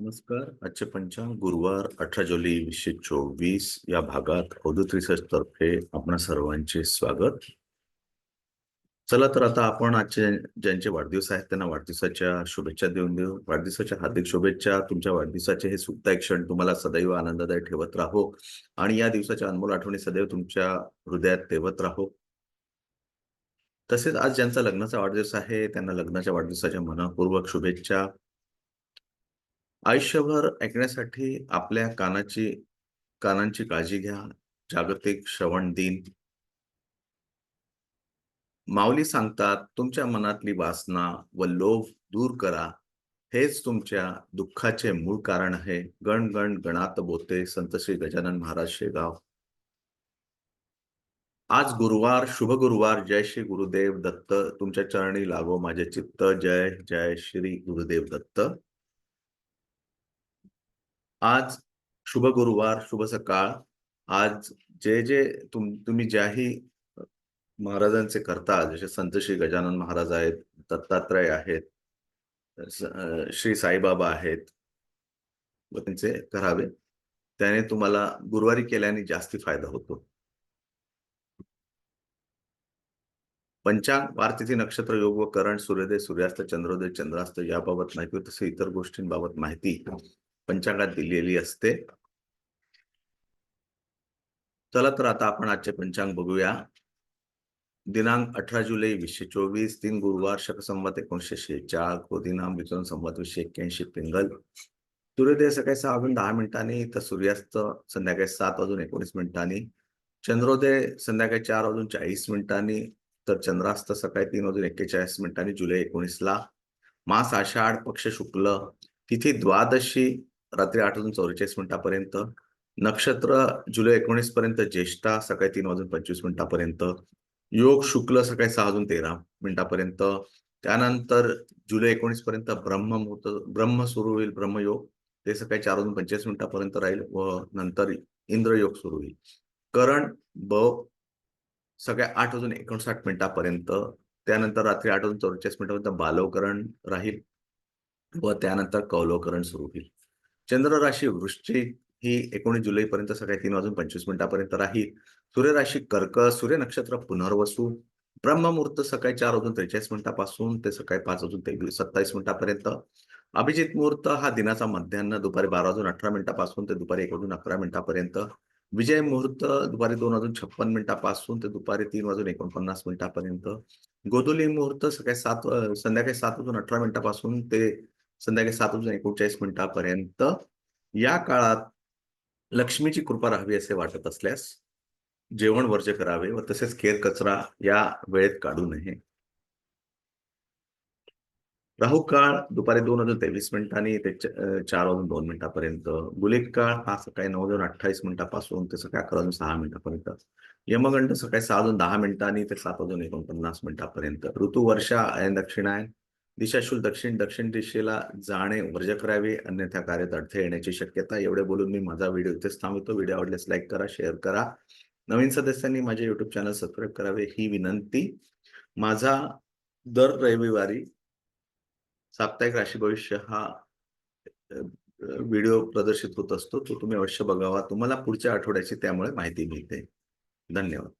नमस्कार. आजचे पंचांग गुरुवार अठरा जुलै वीसशे चोवीस या भागात अवधूत रिसर्च तर्फे आपणा सर्वांचे स्वागत. चला तर आता आपण आजचे ज्यांचे वाढदिवस आहेत त्यांना वाढदिवसाच्या शुभेच्छा देऊन देऊ. वाढदिवसाच्या हार्दिक शुभेच्छा. तुमच्या वाढदिवसाचे हे सुखदायक क्षण तुम्हाला सदैव आनंददायी ठेवत राहो. आणि या दिवसाच्या अनमोल आठवणी सदैव तुमच्या हृदयात ठेवत राहो. तसेच आज ज्यांचा लग्नाचा वाढदिवस आहे त्यांना लग्नाच्या वाढदिवसाच्या मनपूर्वक शुभेच्छा. आयुष्यभर ऐकण्यासाठी आपल्या कानाची कानांची काळजी घ्या. जागतिक श्रवण दिन. माऊली सांगतात तुमच्या मनातली वासना व लोभ दूर करा. हेच तुमच्या दुःखाचे मूळ कारण आहे. गण गण गणात बोते. संत श्री गजानन महाराज शेगाव. आज गुरुवार शुभ गुरुवार. जय श्री गुरुदेव दत्त. तुमच्या चरणी लागो माझे चित्त. जय जय श्री गुरुदेव दत्त. आज शुभ गुरुवार शुभ सकाळ. आज जे जे तुम तुम्ही ज्याही महाराजांचे करता जसे संत श्री गजानन महाराज आहेत दत्तात्रय आहेत श्री साईबाबा आहेत व त्यांचे करावे त्याने तुम्हाला गुरुवारी केल्याने जास्ती फायदा होतो. पंचांग वारतिथी नक्षत्र योग व करण सूर्योदय सूर्यास्त चंद्रोदय चंद्रास्त याबाबत माहिती व तसे इतर गोष्टींबाबत माहिती पंचांगात दिलेली असते. चला तर आता आपण आजचे पंचांग बघूया. दिनांक अठरा जुलै वीसशे चोवीस तीन गुरुवार शकसंवत एकोणीशे शेहेचाळ कोदिनाम मिथुन संवत वीसशे एक्क्याऐंशी पिंगल. सूर्योदय सकाळी सहा वाजून दहा मिनिटांनी तर सूर्यास्त संध्याकाळी सात वाजून एकोणीस मिनिटांनी चंद्रोदय संध्याकाळी चार वाजून चाळीस मिनिटांनी तर चंद्रास्त सकाळी तीन वाजून एक्केचाळीस मिनिटांनी जुलै एकोणीसला. मास आषाढ पक्ष शुक्ल तिथी द्वादशी रात्री आठ वाजून चौवेचाळीस मिनिटापर्यंत. नक्षत्र जुलै एकोणीस पर्यंत ज्येष्ठा सकाळी तीन वाजून पंचवीस मिनिटापर्यंत. योग शुक्ल सकाळी सहा वाजून तेरा मिनिटापर्यंत. त्यानंतर जुलै एकोणीस पर्यंत ब्रह्ममुहूर्त ब्रह्म सुरू होईल ब्रह्मयोग. ते सकाळी चार वाजून पंचवीस मिनिटापर्यंत राहील व नंतर इंद्रयोग सुरू होईल. करण ब सकाळी आठ वाजून एकोणसाठ मिनिटापर्यंत. त्यानंतर रात्री आठ वाजून चौवेचाळीस मिनिटापर्यंत बालवकरण राहील व त्यानंतर कौलवकरण सुरू होईल. चंद्र राशी वृश्चिक ही एकोणीस जुलैपर्यंत सकाळी तीन वाजून पंचवीस मिनिटापर्यंत राहील. सूर्यराशी कर्क सूर्य नक्षत्र पुनर्वसू. ब्रह्ममुहूर्त सकाळी चार वाजून त्रेचाळीस मिनिटापासून ते सकाळी पाच वाजून सत्तावीस मिनिटापर्यंत. अभिजित मुहूर्त हा दिनाचा मध्यान्ह दुपारी बारा वाजून अठरा मिनिटापासून ते दुपारी एक वाजून अकरा मिनिटापर्यंत. विजय मुहूर्त दुपारी दोन वाजून छप्पन मिनिटापासून ते दुपारी तीन वाजून एकोणपन्नास मिनिटापर्यंत. गोधुली मुहूर्त सकाळी सात संध्याकाळी सात वाजून अठरा मिनिटापासून ते संध्याकाळी सात वाजून एकोणचाळीस मिनिटापर्यंत या काळात लक्ष्मीची कृपा राहावी असे वाटत असल्यास जेवण वर्ज करावे व तसेच केर कचरा या वेळेत काढू नये. राहू काळ दुपारी दोन वाजून तेवीस मिनिटांनी ते चार वाजून दोन मिनिटापर्यंत. गुलिक काळ हा सकाळी नऊ वाजून अठ्ठावीस मिनिटापासून ते सकाळी अकरा वाजून सहा मिनिटापर्यंत. यमगंड सकाळी सहा वाजून दहा मिनिटांनी ते सात वाजून एकोणपन्नास मिनिटापर्यंत. ऋतू वर्षा आणि दक्षिणायन दिशाशूल दक्षिण दक्षिण दिशेला जाणे वर्ज करावे अन्यथा कार्यात अडथळे येण्याची शक्यता. एवढे बोलून मी माझा व्हिडिओ इथेच थांबवतो. व्हिडिओ आवडल्यास लाईक करा शेअर करा. नवीन सदस्यांनी माझे युट्यूब चॅनल सबस्क्राईब करावे ही विनंती. माझा दर रविवारी साप्ताहिक राशी भविष्य हा व्हिडिओ प्रदर्शित होत असतो. तो तुम्ही अवश्य बघावा. तुम्हाला पुढच्या आठवड्याची त्यामुळे माहिती मिळते. धन्यवाद.